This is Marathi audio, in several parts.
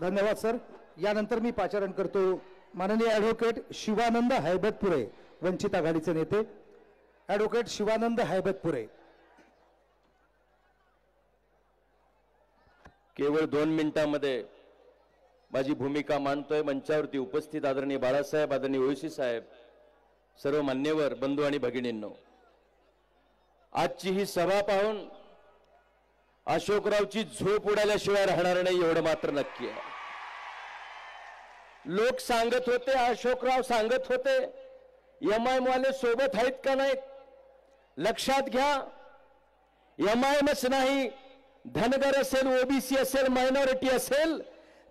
धन्यवाद सर. यानंतर मी पाचारण करतो माननीय ॲडव्होकेट शिवानंद हैबतपुरे वंचित आघाडीचे नेते. ॲडव्होकेट शिवानंद हैबतपुरे. केवळ दोन मिनिटांमध्ये माझी भूमिका मांडतोय. मंचावरती उपस्थित आदरणीय बाळासाहेब आदरणीय ओळशी साहेब सर्व मान्यवर बंधू आणि भगिनींनो. आजची ही सभा पाहून अशोकरावची झोप उडाल्याशिवाय राहणार नाही एवढं मात्र नक्की आहे. लोक सांगत होते अशोकराव सांगत होते एम आय वाले सोबत आहेत का नाहीत? लक्षात घ्या एम आय एमच नाही धनगर असेल ओबीसी असेल मायनॉरिटी असेल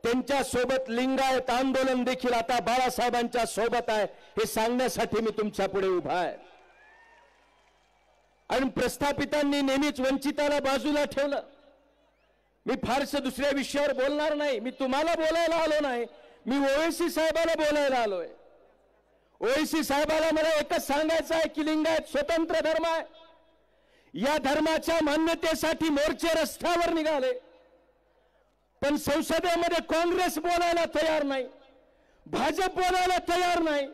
त्यांच्यासोबत लिंगायत आंदोलन देखील आता बाळासाहेबांच्या सोबत आहे हे सांगण्यासाठी मी तुमच्यापुढे उभा आहे. आणि प्रस्थापितांनी नेहमीच वंचिताला बाजूला ठेवलं. मी फारसं दुसऱ्या विषयावर बोलणार नाही. मी तुम्हाला बोलायला आलो नाही. मी ओवेसी साहेबाला बोलायला आलोय. ओवेसी साहेबाला मला एकच सांगायचं आहे की लिंगायत स्वतंत्र धर्म आहे. या धर्माच्या मान्यतेसाठी मोर्चे रस्त्यावर निघाले. पण संसदेमध्ये काँग्रेस बोलायला तयार नाही. भाजप बोलायला तयार नाही.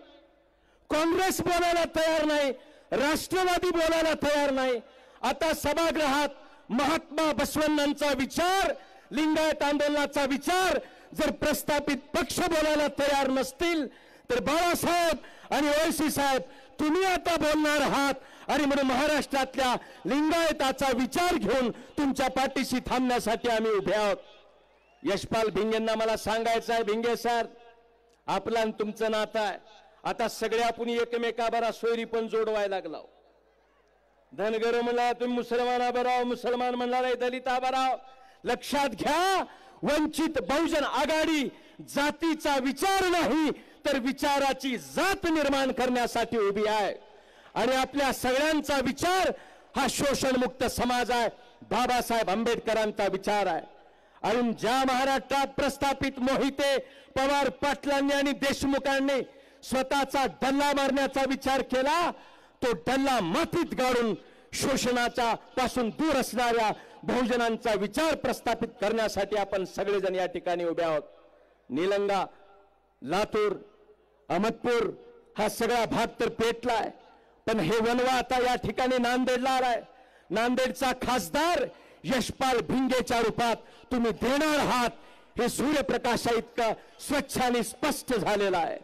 काँग्रेस बोलायला तयार नाही. राष्ट्रवादी बोलायला तयार नाही. आता सभागृहात महात्मा बसवण्णांचा विचार लिंगायत आंदोलनाचा विचार जर प्रस्थापित पक्ष बोलायला तयार नसतील तर बाळासाहेब आणि ओळशी साहेब तुम्ही आता बोलणार आहात. आणि म्हणून महाराष्ट्रातल्या लिंगायताचा विचार घेऊन तुमच्या पाठीशी थांबण्यासाठी आम्ही उभे आहोत. यशपाल भिंगेंना मला सांगायचं आहे भिंगे सर आपलं आणि तुमचं नातं आहे. आता सगळे आपण एकमेकाबरा सोयरी पण जोडवायला लागला. धनगर म्हणला तुम्ही मुसलमाना बराव मुसलमान म्हणला दलिता बराव लक्षात घ्या वंचित बहुजन आघाडी जातीचा विचार नाही तर विचाराची जात निर्माण करण्यासाठी उभी आहे. आणि आपल्या सगळ्यांचा विचार हा शोषणमुक्त समाज आहे. बाबासाहेब आंबेडकरांचा विचार आहे. आणि ज्या महाराष्ट्रात प्रस्थापित मोहिते पवार पाटलांनी आणि देशमुखांनी स्वतःचा डल्ला मारण्याचा विचार केला तो डल्ला मातीत गाडून शोषणाच्या पासून दूर असणाऱ्या बहुजनांचा विचार प्रस्थापित करण्यासाठी आपण सगळेजण या ठिकाणी उभे आहोत. निलंगा लातूर अहमदपूर हा सगळा भाग तर पेटलाय पण हे वनवा आता या ठिकाणी नांदेडला आलाय नांदेडचा खासदार यशपाल भिंगेच्या रूपात तुम्ही देणार आहात हे सूर्यप्रकाशा इतकं स्वच्छ आणि स्पष्ट झालेलं आहे.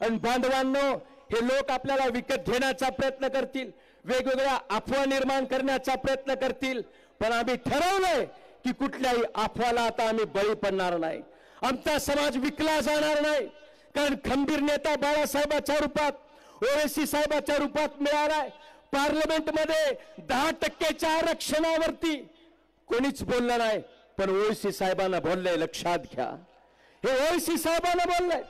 आणि बांधवांनो हे लोक आपल्याला विकत घेण्याचा प्रयत्न करतील वेगवेगळ्या अफवा निर्माण करण्याचा प्रयत्न करतील पण आम्ही ठरवलंय की कुठल्याही अफवाला आता आम्ही बळी पडणार नाही. आमचा समाज विकला जाणार नाही कारण खंबीर नेता बाळासाहेबाच्या रूपात ओवेसी साहेबाच्या रूपात मिळालाय पार्लमेंटमध्ये दहा टक्केच्या आरक्षणावरती कोणीच बोललं नाही पण ओवेसी साहेबांना बोललंय लक्षात घ्या. हे ओवेसी साहेबांना बोललंय.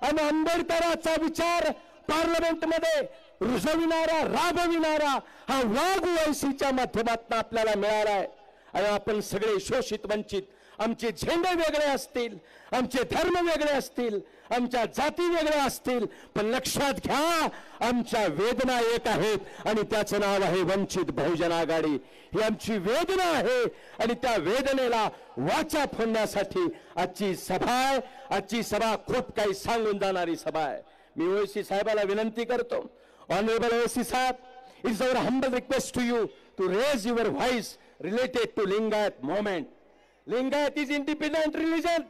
आणि आंबेडकराचा विचार पार्लमेंटमध्ये रुजविणारा राबविणारा हा वाघ ओळशीच्या माध्यमातून आपल्याला मिळाला आहे. आणि आपण सगळे शोषित वंचित आमचे झेंडे वेगळे असतील आमचे धर्म वेगळे असतील आमच्या जाती वेगळ्या असतील पण लक्षात घ्या आमच्या वेदना एक आहेत आणि त्याचं नाव आहे वंचित बहुजन आघाडी. ही आमची वेदना आहे आणि त्या वेदनेला वाचा फोडण्यासाठी आजची सभा आहे. आजची सभा खूप काही सांगून जाणारी सभा आहे. मी ओळशी साहेबाला विनंती करतो. Honourable Owaisi saheb is our humble request to you to raise your voice related to Lingayat moment Lingayat is independent religion.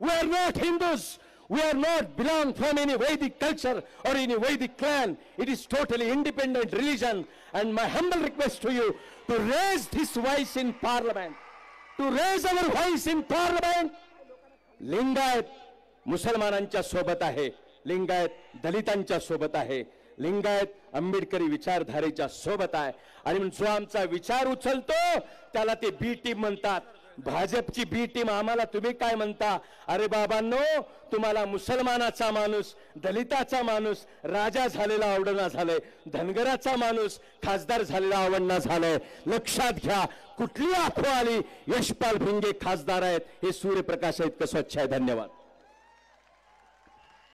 We are not Hindus. We are not belong from any Vedic culture or any Vedic clan. It is totally independent religion. And my humble request to you to raise this voice in parliament. To raise our voice in parliament. Lingayat मुसलमानांच्या सोबत आहे लिंगायत दलितांच्या सोबत आहे लिंगायत आंबेडकरी विचारधारेच्या सोबत आहे आणि जो आमचा विचार उचलतो त्याला ते बी टीम म्हणतात भाजपची बी टीम आम्हाला तुम्ही काय म्हणता? अरे बाबांनो तुम्हाला मुसलमानाचा माणूस दलिताचा माणूस राजा झालेला आवडना झालाय धनगराचा माणूस खासदार झालेला आवडना झालाय. लक्षात घ्या कुठली आखो आली? यशपाल भिंगे खासदार आहेत हे सूर्यप्रकाश इतकं स्वच्छ आहे धन्यवाद.